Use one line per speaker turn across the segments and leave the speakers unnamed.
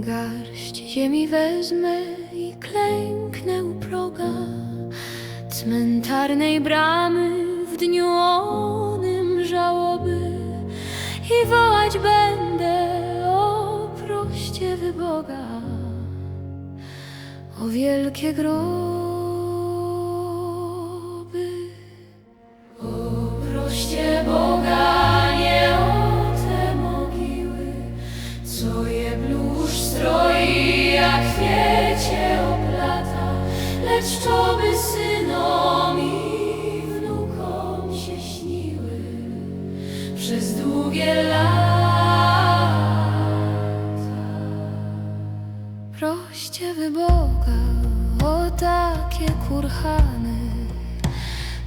Garść ziemi wezmę i klęknę u proga Cmentarnej bramy w dniu onym żałoby I wołać będę o proście wyboga O wielkie groby. O proście Boga nie o te mogiły co je blusz kwiecie oplata, lecz to by synom i wnukom się śniły przez długie lata. Proście wy Boga o takie kurhany,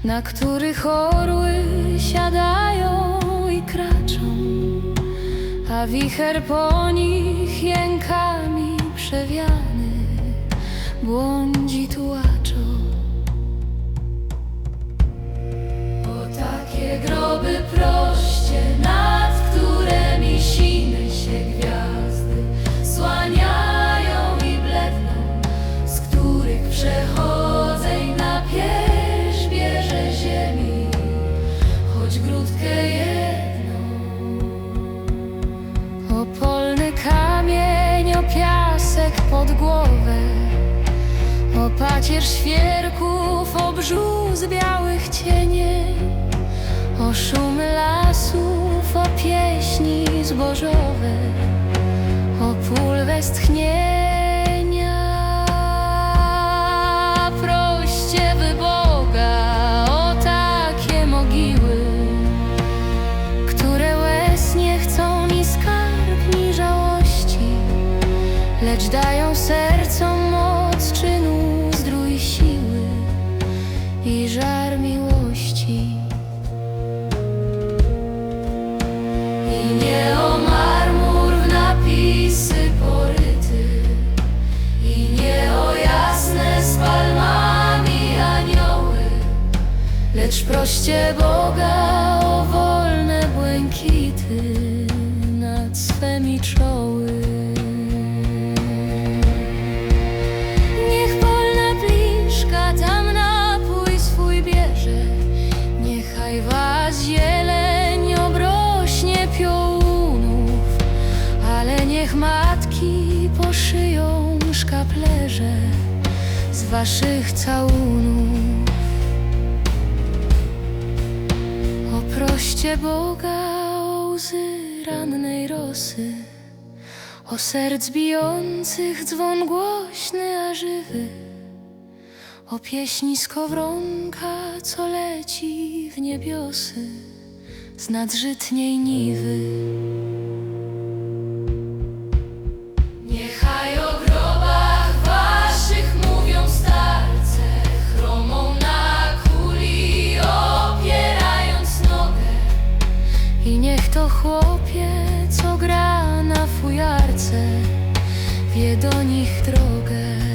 na których orły siadają i kraczą a wicher po nich jękami sceviane, buongi tua. O pacierz świerków, o brzus białych cieni O szum lasów, o pieśni zbożowe. O pól westchnienia dają sercom moc czynu, zdrój siły i żar miłości. I nie o marmur w napisy poryty, i nie o jasne z palmami anioły, Lecz proście Boga o wolne błękity nad swemi czoły. Zieleń obrośnie piołunów, ale niech matki poszyją szkaplerze z waszych całunów. O proście Boga, o łzy rannej rosy, o serc bijących dzwon głośny a żywy, o pieśni skowronka, co leci w niebiosy z nadżytniej niwy. Niechaj o grobach waszych mówią starce, chromą na kuli opierając nogę. I niech to chłopiec, co gra na fujarce, wie do nich drogę.